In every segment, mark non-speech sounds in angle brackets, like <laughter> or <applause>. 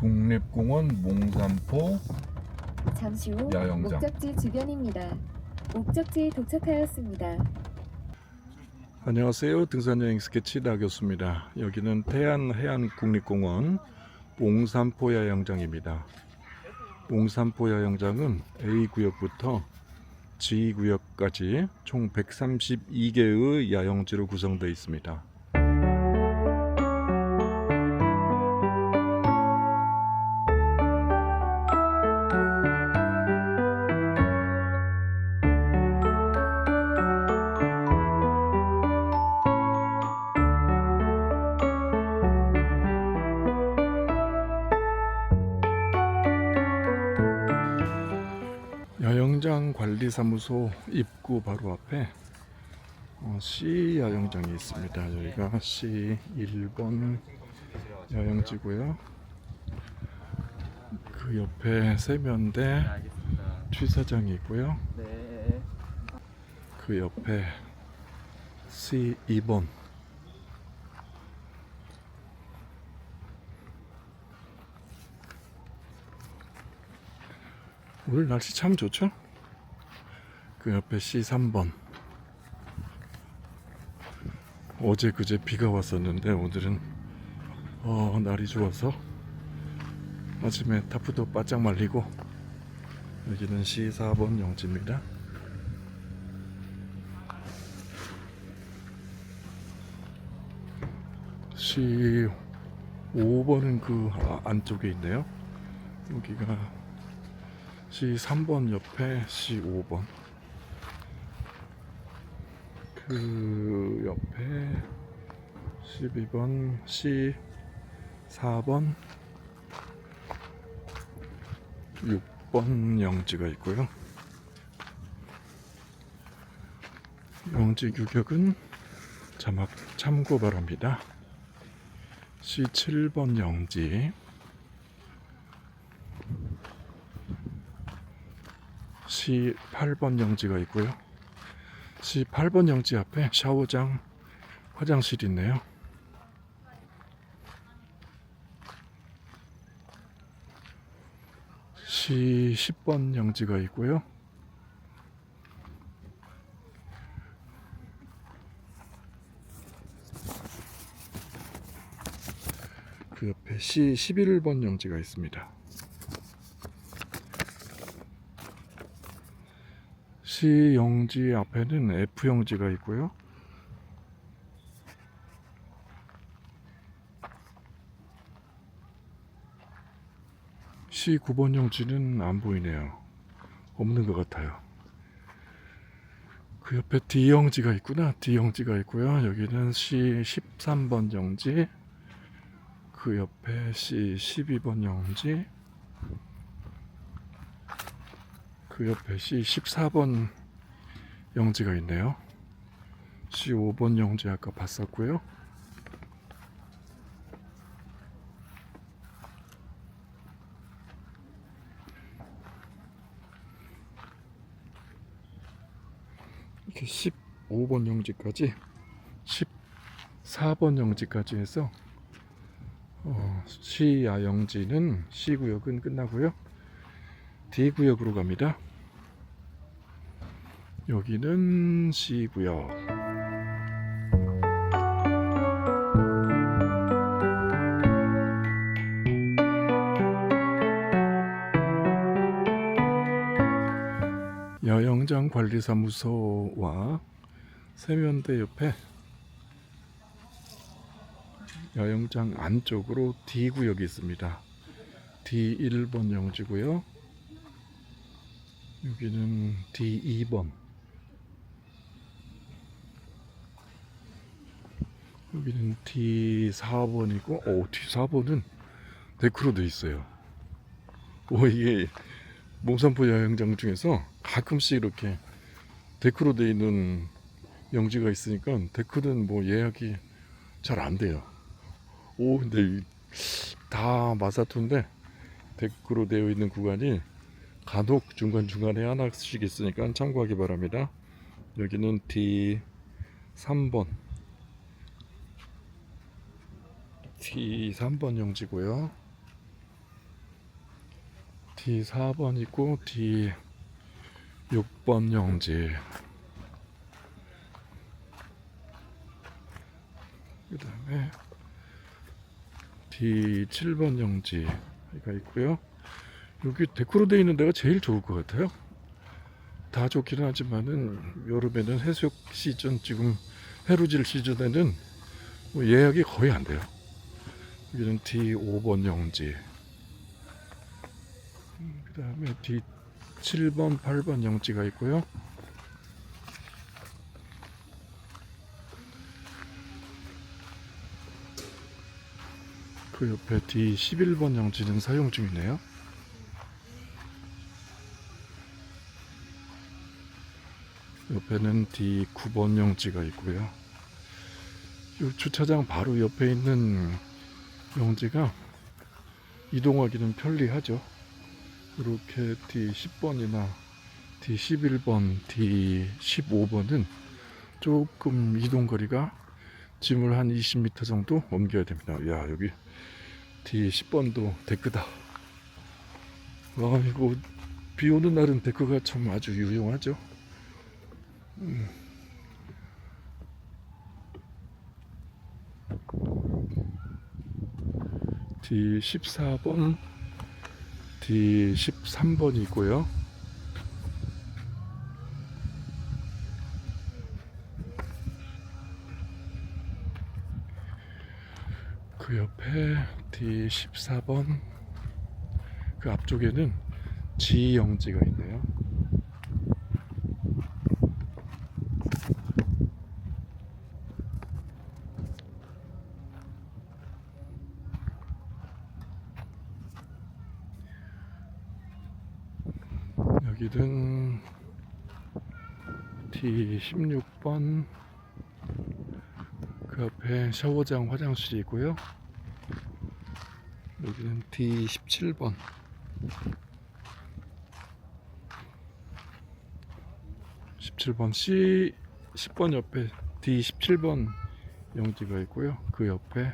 국립공원 몽산포 잠시 후 야영장. 목적지 주변입니다. 목적지에 도착하였습니다. 안녕하세요 등산 여행 스케치 나교수입니다 여기는 태안 해안국립공원 몽산포 야영장입니다 몽산포 야영장은 A구역부터 G구역까지 총 132개의 야영지로 구성되어 있습니다 관리사무소 입구 바로 앞에 어, C 야영장이 있습니다. 여기가 C 1번 야영지고요. 그 옆에 세면대 취사장이 있고요. 네. 그 옆에 C 2번 오늘 날씨 참 좋죠? 그 옆에 C 3번 어제 그제 비가 왔었는데 오늘은 어, 날이 좋아서 아침에 타프도 바짝 말리고 여기는 C 4번 영지입니다. C 5번은 그 아- 안쪽에 있네요. 여기가 C 3번 옆에 C 5번. 그 옆에 12번 C 4번 6번 영지가 있고요. 영지 규격은 자막 참고 바랍니다. C7번 영지 C8번 영지가 있고요. C8번 영지 앞에 샤워장, 화장실이 있네요. C10번 영지가 있고요. 그 옆에 C11번 영지가 있습니다. C 영지 앞에는 F 영지가 있고요. C 9번 영지는 안 보이네요. 없는 것 같아요. 그 옆에 D 영지가 있구나. D 영지가 있고요. 여기는 C 13번 영지. 그 옆에 C 12번 영지. 그 옆에 C 14번 영지가 있네요. C 5번 영지 아까 봤었고요. 이렇게 15번 영지까지 14번 영지까지 해서 어, C야 영지는 C 구역은 끝나고요. D 구역으로 갑니다. 여기는 C 구역. 야영장 관리사무소와 세면대 옆에 야영장 안쪽으로 D 구역이 있습니다. D 1번 영지고요. 여기는 D 2번. 여기는 D 4번이고, 오 D 4번은 데크로 돼 있어요. 오 이게 몽산포 야영장 중에서 가끔씩 이렇게 데크로 돼 있는 영지가 있으니까 데크는 뭐 예약이 잘 안 돼요. 오 근데 이- 다 마사토인데 데크로 되어 있는 구간이 간혹 중간중간에 하나씩 있으니까 참고하기 바랍니다. 여기는 D 3번 D 3번 영지고요. D 4번 있고 D 6번 영지. 그 다음에 D 7번 영지가 있고요. 여기 데코로 되어 있는 데가 제일 좋을 것 같아요. 다 좋기는 하지만은 여름에는 해수욕 시즌 지금 해루질 시즌에는 뭐 예약이 거의 안 돼요 여기는 D 5번 영지 그 다음에 D 7번, 8번 영지가 있고요. 그 옆에 D 11번 영지는 사용 중이네요. 옆에는 D 9번 영지가 있고요. 이 주차장 바로 옆에 있는 영지가 이동하기는 편리하죠. 이렇게 D10번이나 D11번, D15번은 조금 이동 거리가 짐을 한 20m 정도 옮겨야 됩니다. 야 여기 D10번도 데크다. 와 이거 비 오는 날은 데크가 참 아주 유용하죠. 음. D14번 D13번이고요. 그 옆에 D14번 그 앞쪽에는 G영지가 있네요. 여기는 D16번 그 앞에 샤워장 화장실이 있고요. 여기는 D17번. (17번) C 10번 옆에 D17번 영지가 있고요. 그 옆에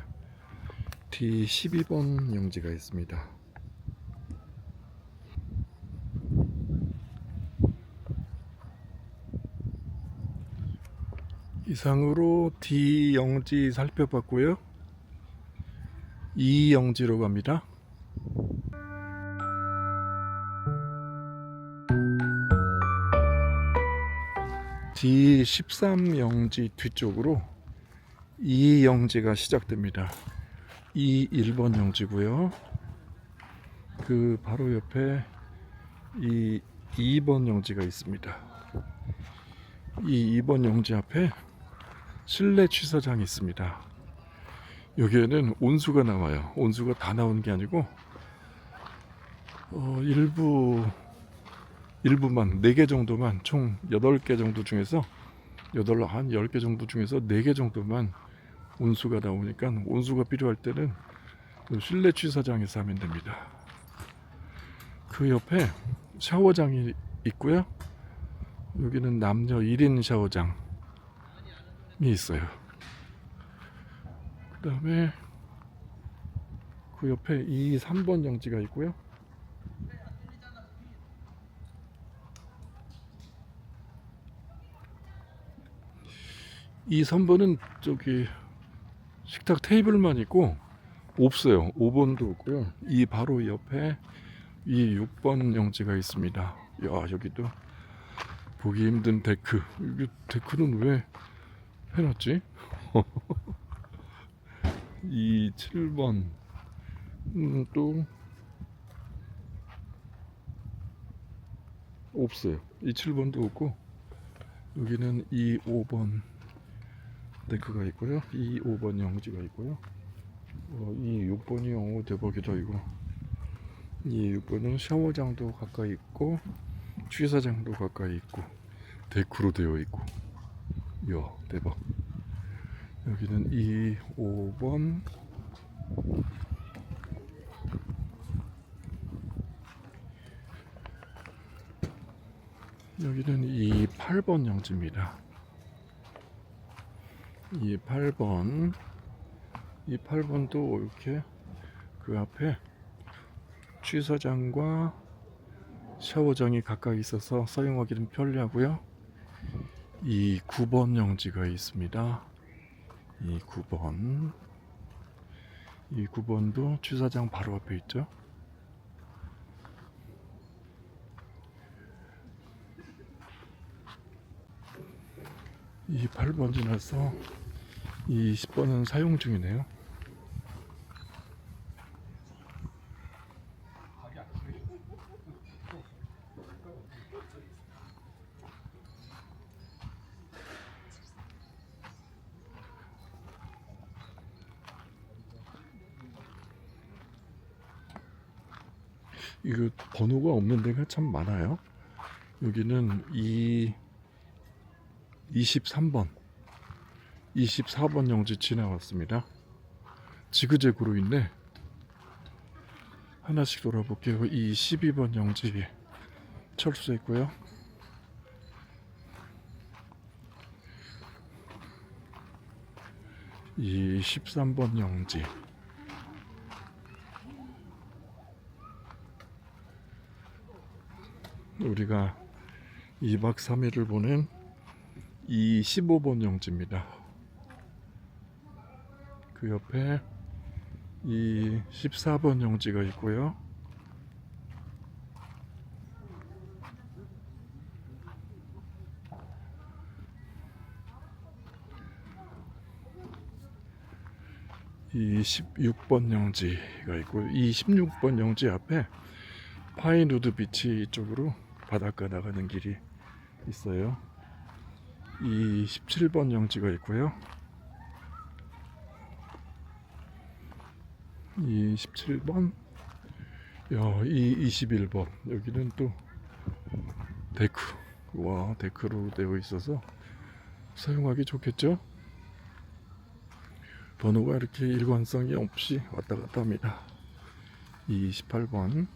D12번 영지가 있습니다 이상으로 D 영지 살펴봤고요. E 영지로 갑니다. D 13 영지 뒤쪽으로 E 영지가 시작됩니다. E 1번 영지고요. 그 바로 옆에 이 2번 영지가 있습니다. 이 2번 영지 앞에 실내 취사장이 있습니다. 여기에는 온수가 나와요. 온수가 다 나오는 게 아니고 어, 일부 일부만 4개 정도만 총 8개 정도 중에서 8, 한 10개 정도 중에서 4개 정도만 온수가 나오니까 온수가 필요할 때는 그 실내 취사장에서 하면 됩니다. 그 옆에 샤워장이 있고요. 여기는 남녀 1인 샤워장이 있어요. 그 다음에 그 옆에 이 3번 영지가 있고요. 이 3번은 저기 식탁 테이블만 있고 없어요. 5번도 없고요. 이 바로 옆에 이 6번 영지가 있습니다. 야 여기도 보기 힘든 데크. 이게 데크는 왜 해놨지? <laughs> 이 7번 음, 또 없어요. 이 7번도 없고 여기는 이 5번 데크가 있고요. 이 5번 영지가 있고요. 어, 이 6번이 어 대박이다 이거. 이 6번은 샤워장도 가까이 있고 취사장도 가까이 있고 데크로 되어 있고 이야 대박. 여기는 2, 5번. 여기는 이 8번 영지입니다. 이 8번. 이 8번도 이렇게 그 앞에 취사장과 샤워장이 가까이 있어서 사용하기는 편리하고요. 이 9번 영지가 있습니다. 이 9번. 이 9번도 취사장 바로 앞에 있죠. 이 8번 지나서 이 10번은 사용 중이네요. 이거 번호가 없는 데가 참 많아요. 여기는 이 23번, 24번 영지 지나왔습니다. 지그재그로 있네. 하나씩 돌아볼게요. 이 12번 영지 철수했고요. 이 13번 영지 우리가 2박 3일을 보낸 이 15번 영지입니다. 그 옆에 이 14번 영지가 있고요. 이 16번 영지가 있고 이 16번 영지 앞에 파인우드 비치 쪽으로 바닷가 나가는 길이 있어요. 이 17번 영지가 있고요. 이 17번, 야, 이 21번 여기는 또 데크, 와 데크로 되어 있어서 사용하기 좋겠죠? 번호가 이렇게 일관성이 없이 왔다 갔다 합니다. 이 28번.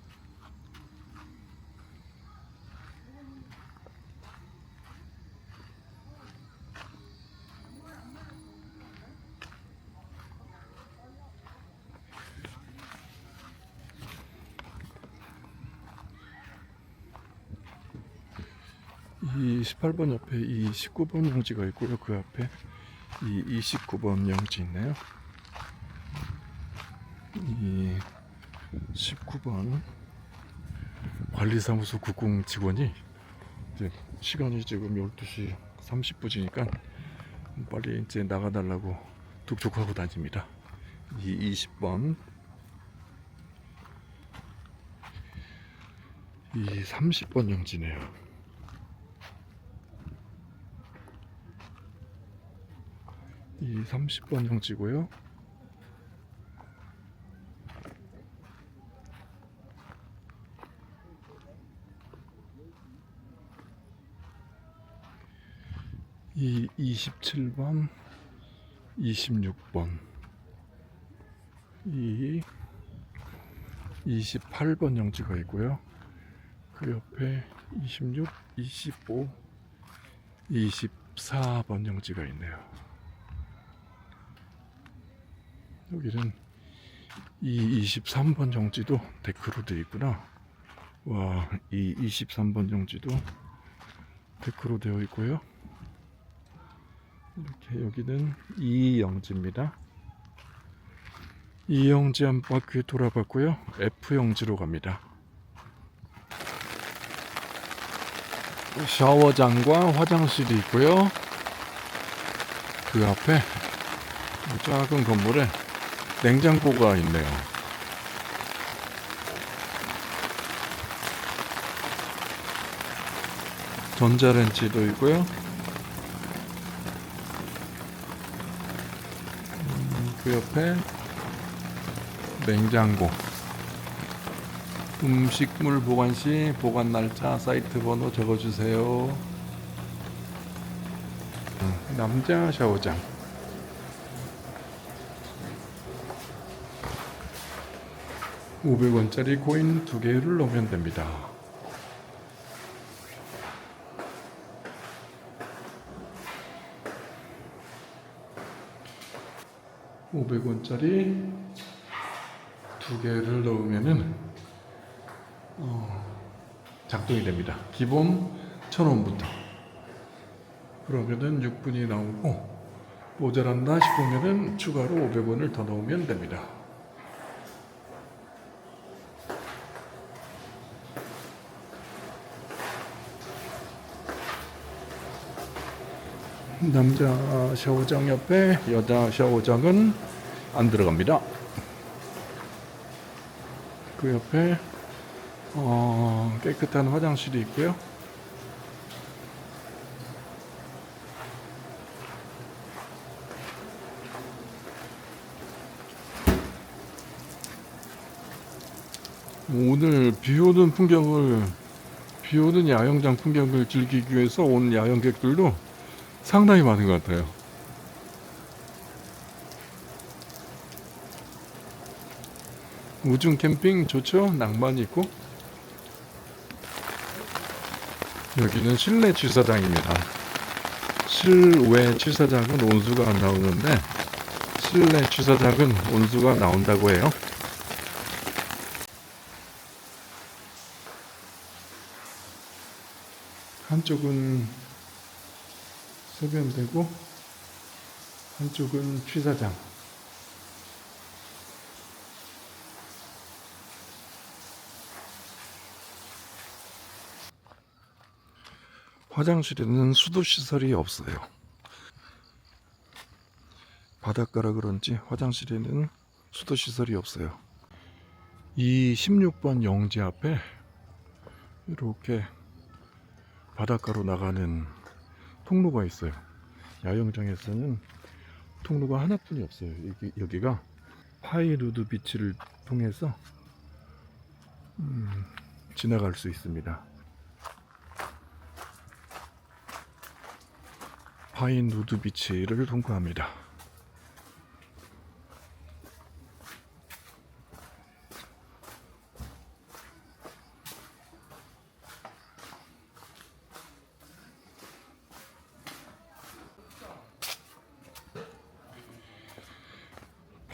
이 18번 옆에 이 19번 영지가 있고요. 그 앞에 이 29번 영지 있네요. 이 19번 관리사무소 국공 직원이 이제 시간이 지금 12시 30분이니까 빨리 이제 나가달라고 독촉하고 다닙니다. 이 20번 이 30번 영지네요. 이 30번 형지고요. 이 27번, 26번, 이 28번 영지가 있고요. 그 옆에 26, 25, 24번 영지가 있네요. 여기는 이 23번 정지도 데크로 되어 있구나. 와, 이 23번 정지도 데크로 되어 있고요. 이렇게 여기는 이영지입니다. 이영지 한 바퀴 돌아봤고요. F영지로 갑니다. 샤워장과 화장실이 있고요. 그 앞에 작은 건물에 냉장고가 있네요. 전자레인지도 있고요. 음, 그 옆에 냉장고. 음식물 보관 시 보관 날짜 사이트 번호 적어주세요. 음, 남자 샤워장. 500원짜리 코인 두 개를 넣으면 됩니다. (500원짜리) 두 개를 넣으면은 어, 작동이 됩니다. 기본 1000원부터. 그러면은 6분이 나오고 모자란다 싶으면은 추가로 500원을 더 넣으면 됩니다. 남자 샤워장 옆에 여자 샤워장은 안 들어갑니다. 그 옆에 어, 깨끗한 화장실이 있고요. 오늘 비 오는 풍경을 비 오는 야영장 풍경을 즐기기 위해서 온 야영객들도 상당히 많은 것 같아요. 우중 캠핑 좋죠? 낭만이 있고. 여기는 실내 취사장입니다. 실외 취사장은 온수가 안 나오는데 실내 취사장은 온수가 나온다고 해요. 한쪽은 소변되고 한쪽은 취사장. 화장실에는 수도 시설이 없어요. 바닷가라 그런지 화장실에는 수도 시설이 없어요. 이 16번 영지 앞에 이렇게 바닷가로 나가는 통로가 있어요. 야영장에서는 통로가 하나뿐이 없어요. 여기, 여기가 파이루드 비치를 통해서 음, 지나갈 수 있습니다. 파인루드 비치를 통과합니다.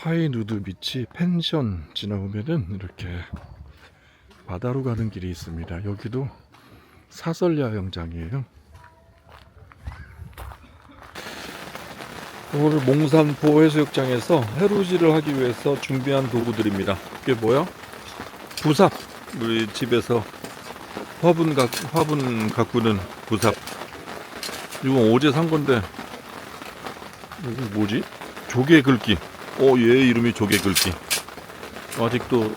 파이 누드 비치 펜션 지나오면은 이렇게 바다로 가는 길이 있습니다. 여기도 사설 야영장이에요. 오늘 몽산포 해수욕장에서 해루질을 하기 위해서 준비한 도구들입니다. 이게 뭐야? 부삽. 우리 집에서 화분 가, 화분 가꾸는 부삽. 이거 어제 산 건데 이거 뭐지? 조개 긁기. 어, 얘 이름이 조개 긁기. 아직도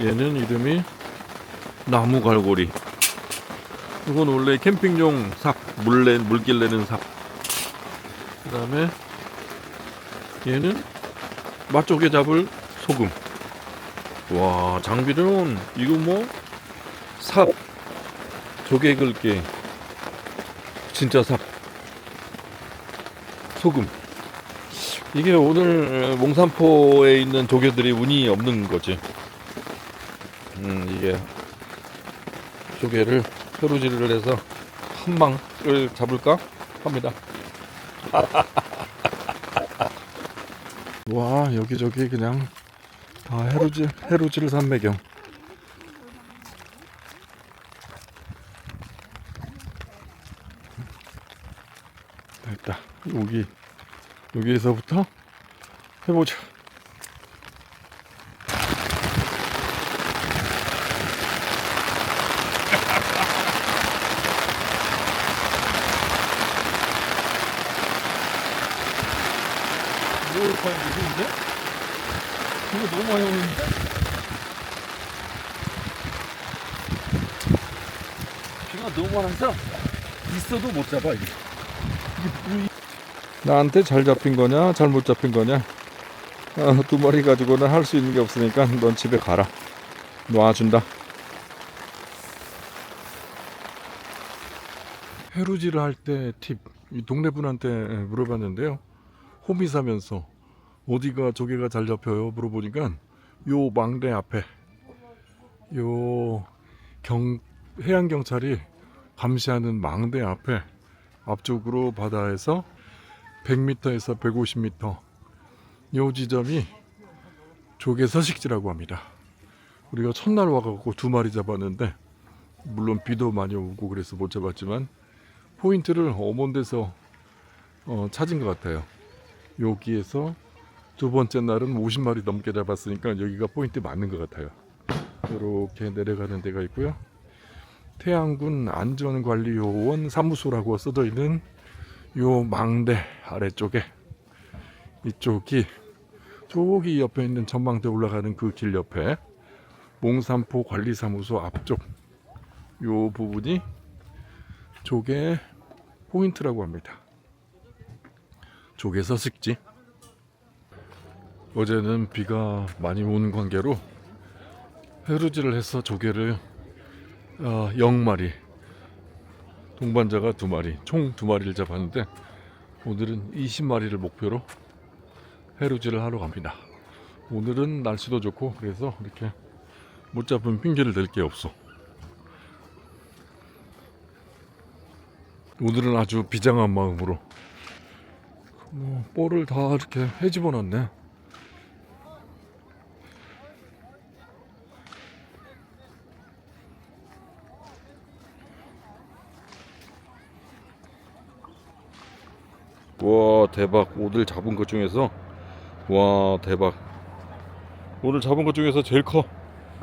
얘는 이름이 나무 갈고리. 이건 원래 캠핑용 삽, 물내 물길 내는 삽. 그 다음에 얘는 맛조개 잡을 소금. 와 장비는 이거 뭐 삽, 조개 긁기, 진짜 삽, 소금. 이게 오늘 몽산포에 있는 조개들이 운이 없는 거지. 음, 이게 조개를 혀루질을 해서 한 방을 잡을까 합니다. <laughs> 와, 여기저기 그냥 다 해루질, 해루질 산배경. 됐다. 여기 여기에서부터 해보자. 뭘 파는 거지, 이거 너무 많이 오는데? 비가 너무 많아서 있어도 못 잡아, 이게. 나한테 잘 잡힌 거냐 잘 못 잡힌 거냐. 어, 두 마리 가지고는 할 수 있는 게 없으니까 넌 집에 가라. 놔준다. 해루질을 할 때팁이 동네 분한테 물어봤는데요. 호미 사면서 어디가 조개가 잘 잡혀요? 물어보니까 요 망대 앞에 요 경 해양 경찰이 감시하는 망대 앞에 앞쪽으로 바다에서 100m에서 150m 요 지점이 조개 서식지라고 합니다. 우리가 첫날 와갖고 두 마리 잡았는데 물론 비도 많이 오고 그래서 못 잡았지만 포인트를 어먼 데서 어, 찾은 것 같아요. 여기에서 두 번째 날은 50마리 넘게 잡았으니까 여기가 포인트 맞는 것 같아요. 이렇게 내려가는 데가 있고요. 태안군 안전관리요원 사무소라고 써져 있는 요 망대 아래쪽에 이쪽이 저기 옆에 있는 전망대 올라가는 그 길 옆에 몽산포 관리사무소 앞쪽 요 부분이 조개 포인트라고 합니다. 조개 서식지. 어제는 비가 많이 오는 관계로 해루질을 해서 조개를 어, 0마리 동반자가 2마리 총 2마리를 잡았는데 오늘은 20마리를 목표로 해루질을 하러 갑니다. 오늘은 날씨도 좋고 그래서 이렇게 못 잡은 핑계를 댈 게 없어. 오늘은 아주 비장한 마음으로 뭐 볼을 다 이렇게 해집어 놨네. 와 대박. 오늘 잡은 것 중에서 와 대박. 오늘 잡은 것 중에서 제일 커.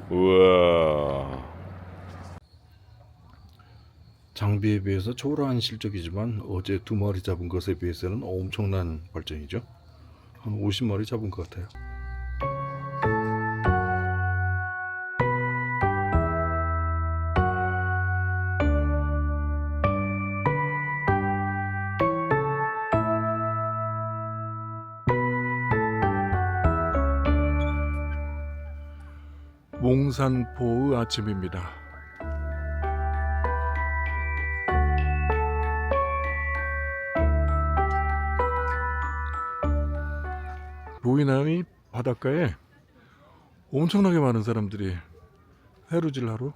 우와. 장비에 비해서 초라한 실적이지만 어제 두 마리 잡은 것에 비해서는 엄청난 발전이죠. 한 50마리 잡은 것 같아요 산포의 아침입니다. 이 바닷가에 엄청나게 많은 사람들이 해루질 하러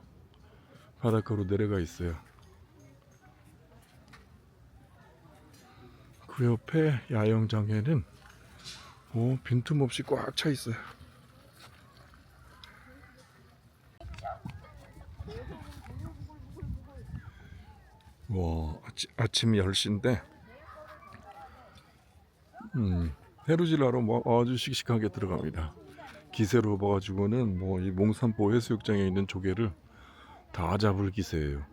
바닷가로 내려가 있어요. 그 옆에 야영장에는 오, 빈틈없이 꽉 차 있어요. 와 아치, 아침 10시인데 음, 하러 뭐 아주 씩씩하게 들어갑니다. 기세로 봐가지고는 뭐 이 몽산포 해수욕장에 있는 조개를 다 잡을 기세예요.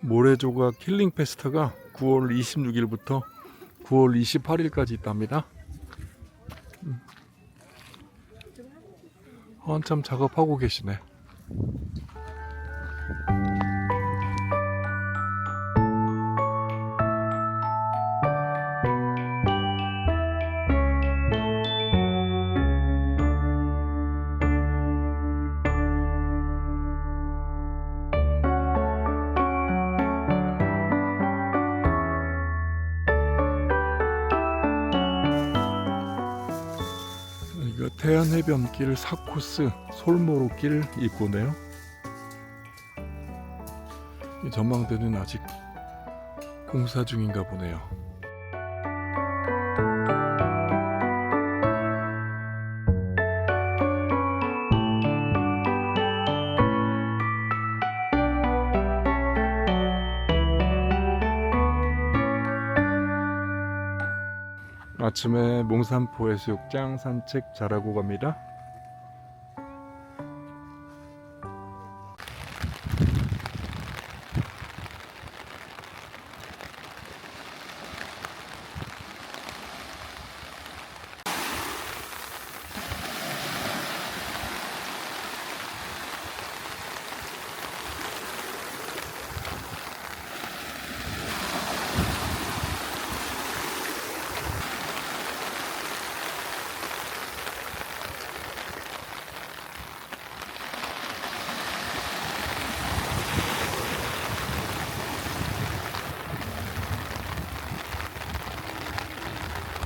모래조각 킬링 페스타가 9월 26일부터 9월 28일까지 있답니다. 음. 한참 작업하고 계시네 thank you 이거 태안해변길 4코스 솔모로길 입구네요. 이 전망대는 아직 공사 중인가 보네요. 아침에 몽산포 해수욕장 산책 잘하고 갑니다.